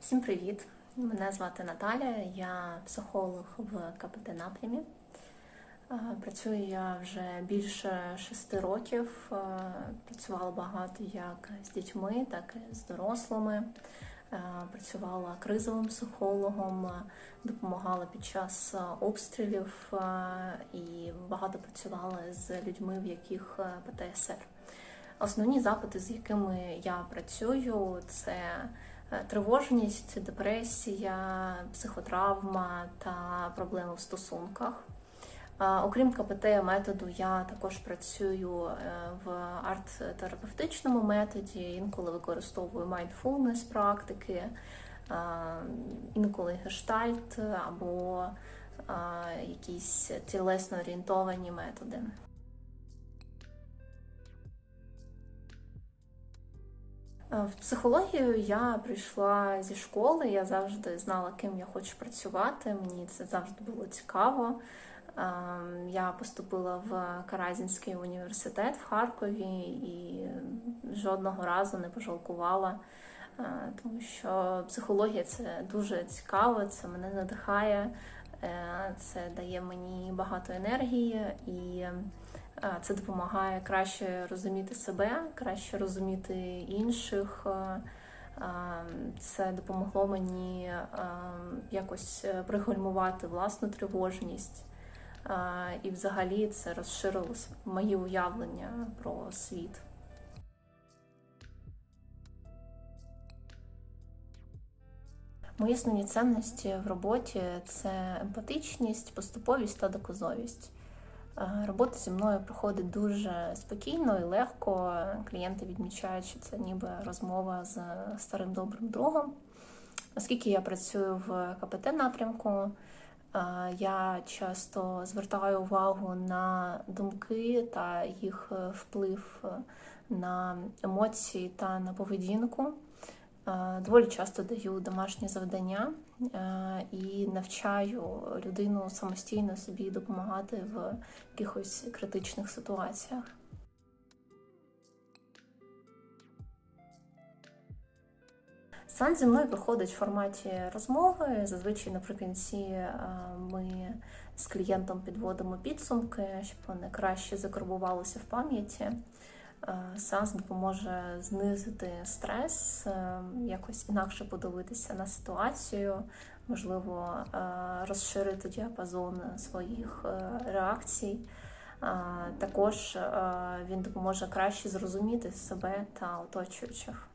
Всім привіт! Мене звати Наталя, я психолог в КПТ напрямі. Працюю я вже більше шести років. Працювала багато як з дітьми, так і з дорослими. Працювала кризовим психологом, допомагала під час обстрілів і багато працювала з людьми, в яких ПТСР. Основні запити, з якими я працюю, це тривожність, депресія, психотравма та проблеми в стосунках. Е, Окрім КПТ методу, я також працюю е, в арт-терапевтичному методі, інколи використовую mindfulness практики, е, інколи гештальт або е, якісь тілесно орієнтовані методи. В психологію я прийшла зі школи. Я завжди знала, ким я хочу працювати. Мені це завжди було цікаво. Ем, Я поступила в Каразінський університет в Харкові і жодного разу не пожалкувала, е, тому що психологія це дуже цікаво, це мене надихає, е, це дає мені багато енергії і е, це допомагає краще розуміти себе, краще розуміти інших. Е, е, Це допомогло мені е, якось пригальмувати власну тривожність. Е, І взагалі це розширило мої уявлення про світ. Мої основні цінності в роботі це емпатичність, поступовість та доказовість. Е, Робота зі мною проходить дуже спокійно і легко. Клієнти відмічають, що це ніби розмова з старим добрим другом. Оскільки я працюю в КПТ напрямку, е, я часто звертаю увагу на думки та їх е, вплив на емоції та на поведінку. Е, Доволі часто даю домашні завдання е, і навчаю людину самостійно собі допомагати в якихось критичних ситуаціях. Сеанс зі мною проходить в форматі розмови. Зазвичай наприкінці е, ми з клієнтом підводимо підсумки, щоб вони краще закарбувалися в пам'яті. Е, Сеанс допоможе знизити стрес, е, якось інакше подивитися на ситуацію, можливо, е, розширити діапазон своїх реакцій. Також він допоможе краще зрозуміти себе та оточуючих.